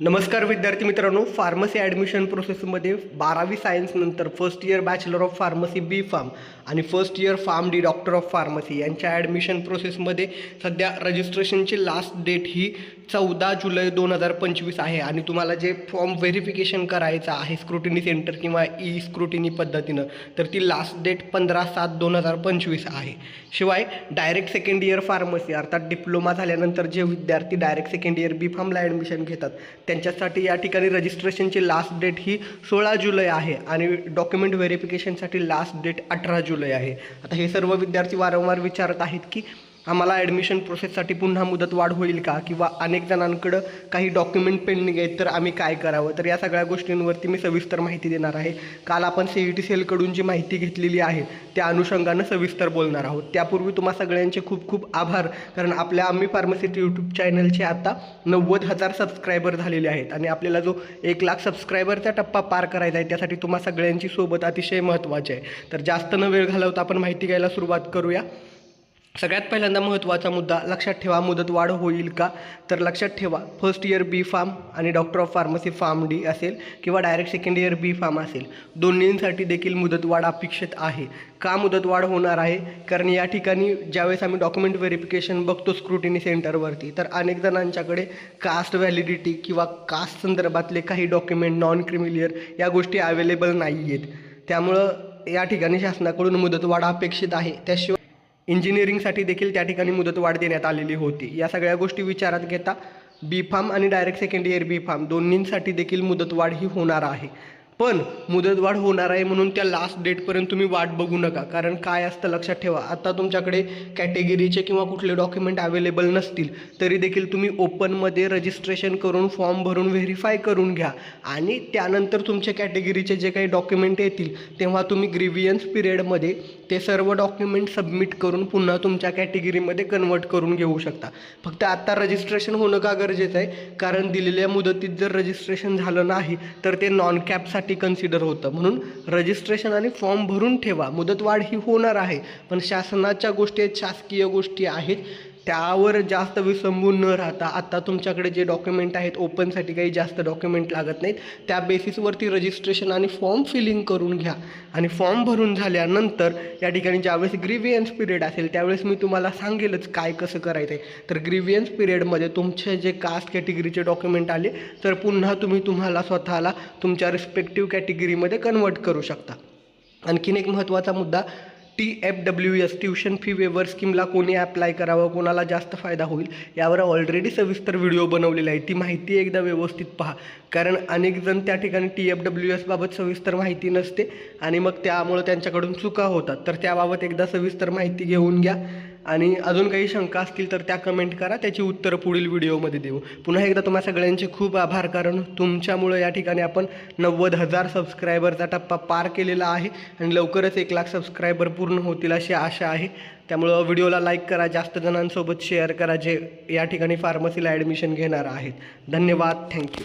नमस्कार विद्यार्थी मित्रांनो फार्मसी ॲडमिशन प्रोसेसमध्ये बारावी सायन्सनंतर first year bachelor of pharmacy B pharm आणि first year pharm D doctor of pharmacy यांच्या ॲडमिशन प्रोसेसमध्ये सध्या रजिस्ट्रेशनची लास्ट डेट ही चौदा जुलै दोन हजार पंचवीस आहे आणि तुम्हाला जे फॉर्म व्हेरिफिकेशन करायचं आहे स्क्रुटिनी सेंटर किंवा ई स्क्रुटिनी पद्धतीनं तर ती लास्ट डेट पंधरा सात दोन हजार पंचवीस आहे. शिवाय डायरेक्ट सेकंड इयर फार्मसी अर्थात डिप्लोमा झाल्यानंतर जे विद्यार्थी डायरेक्ट सेकंड इयर बी फार्मला ॲडमिशन घेतात त्यांच्यासाठी या ठिकाणी रजिस्ट्रेशनची लास्ट डेट ही सोळा जुलै आहे आणि डॉक्युमेंट व्हेरिफिकेशनसाठी लास्ट डेट अठरा जुलै आहे. आता हे सर्व विद्यार्थी वारंवार विचारत आहेत की आम्हाला ॲडमिशन प्रोसेससाठी पुन्हा मुदत वाढ होईल का? किंवा अनेक जणांकडं काही डॉक्युमेंट पेंडिंग आहेत तर आम्ही काय करावं? तर या सगळ्या गोष्टींवरती मी सविस्तर माहिती देणार आहे. काल आपण सी ई टी सेलकडून जी माहिती घेतलेली आहे त्या अनुषंगानं सविस्तर बोलणार आहोत. त्यापूर्वी तुम्हा सगळ्यांचे खूप खूप आभार कारण आपल्या आम्ही फार्मसिटी यूट्यूब चॅनलचे आता नव्वद हजार सबस्क्रायबर झालेले आहेत आणि आपल्याला जो एक लाख सबस्क्रायबरचा टप्पा पार करायचा आहे त्यासाठी तुम्हा सगळ्यांची सोबत अतिशय महत्त्वाची आहे. तर जास्त न वेळ घालवता आपण माहिती घ्यायला सुरुवात करूया. सगळ्यात पहिल्यांदा महत्त्वाचा मुद्दा लक्षात ठेवा मुदतवाढ होईल का? तर लक्षात ठेवा फर्स्ट इयर बी फार्म आणि doctor of pharmacy pharm D असेल किंवा direct second year B pharm असेल. दोन्हींसाठी देखील मुदतवाढ अपेक्षित आहे. का मुदतवाढ होणार आहे? कारण या ठिकाणी ज्यावेळेस आम्ही डॉक्युमेंट व्हेरिफिकेशन बघतो स्क्रुटिनी सेंटरवरती तर अनेक जणांच्याकडे कास्ट व्हॅलिडिटी किंवा कास्ट संदर्भातले काही डॉक्युमेंट नॉन क्रिमिलियर या गोष्टी अवेलेबल नाही आहेत त्यामुळं या ठिकाणी शासनाकडून मुदतवाढ अपेक्षित आहे. त्याशिवाय इंजिनिअरिंगसाठी देखील त्या ठिकाणी मुदतवाढ देण्यात आलेली होती. या सगळ्या गोष्टी विचारात घेता बी फार्म आणि direct second year B pharm दोन्हींसाठी देखील मुदतवाढ ही होणार आहे. पण मुदतवाढ होणार आहे म्हणून त्या लास्ट डेटपर्यंत तुम्ही वाट बघू नका. कारण काय असतं लक्षात ठेवा आता तुमच्याकडे कॅटेगरीचे किंवा कुठले डॉक्युमेंट अवेलेबल नसतील तरी देखील तुम्ही ओपनमध्ये रजिस्ट्रेशन करून फॉर्म भरून व्हेरीफाय करून घ्या. आणि त्यानंतर तुमच्या कॅटेगरीचे जे काही डॉक्युमेंट येतील तेव्हा तुम्ही ग्रिव्हियन्स पिरियडमध्ये ते सर्व डॉक्युमेंट सबमिट करून पुन्हा तुमच्या कॅटेगरीमध्ये कन्वर्ट करून घेऊ शकता. फक्त आत्ता रजिस्ट्रेशन होणं का गरजेचं आहे? कारण दिलेल्या मुदतीत जर रजिस्ट्रेशन झालं नाही तर ते नॉन कॅपसाठी कन्सिडर होतं. म्हणून रजिस्ट्रेशन आणि फॉर्म भरून ठेवा. मुदतवाढ ही होणार आहे. पण शासनाच्या गोष्टी आहेत शासकीय गोष्टी आहेत. त्यावर जास्त विसंबून न राहता आता तुमच्याकडे जे डॉक्युमेंट आहेत ओपनसाठी काही जास्त डॉक्युमेंट लागत नाहीत त्या बेसिसवरती रजिस्ट्रेशन आणि फॉर्म फिलिंग करून घ्या. आणि फॉर्म भरून झाल्यानंतर या ठिकाणी ज्यावेळेस ग्रिव्हियन्स पिरियड असेल त्यावेळेस मी तुम्हाला सांगेलच काय कसं करायचं आहे तर ग्रिव्हियन्स पिरियडमध्ये तुमचे जे कास्ट कॅटेगरीचे डॉक्युमेंट आले तर पुन्हा तुम्ही तुम्हाला स्वतःला तुमच्या रिस्पेक्टिव्ह कॅटेगरीमध्ये कन्वर्ट करू शकता. आणखीन एक महत्त्वाचा मुद्दा T F W S tuition fee waiver स्कीमला कोणी ॲप्लाय करावं कोणाला जास्त फायदा होईल यावर ऑलरेडी सविस्तर व्हिडिओ बनवलेला आहे ती माहिती एकदा व्यवस्थित पहा. कारण अनेक जण त्या ठिकाणी टी एफ डब्ल्यू एसबाबत सविस्तर माहिती नसते आणि मग त्यामुळं त्यांच्याकडून चुका होतात. तर त्याबाबत एकदा सविस्तर माहिती घेऊन घ्या. आणि अजून काही शंका असतील तर त्या कमेंट करा. त्याची उत्तरं पुढील व्हिडिओमध्ये देऊ. पुन्हा एकदा तुम्हा सगळ्यांचे खूप आभार कारण तुमच्यामुळं या ठिकाणी आपण नव्वद हजार सबस्क्रायबरचा टप्पा पार केलेला आहे आणि लवकरच एक लाख सबस्क्रायबर पूर्ण होतील अशी आशा आहे. त्यामुळं व्हिडिओला लाईक करा जास्त जणांसोबत शेअर करा जे या ठिकाणी फार्मसीला ॲडमिशन घेणार आहेत. धन्यवाद. थँक्यू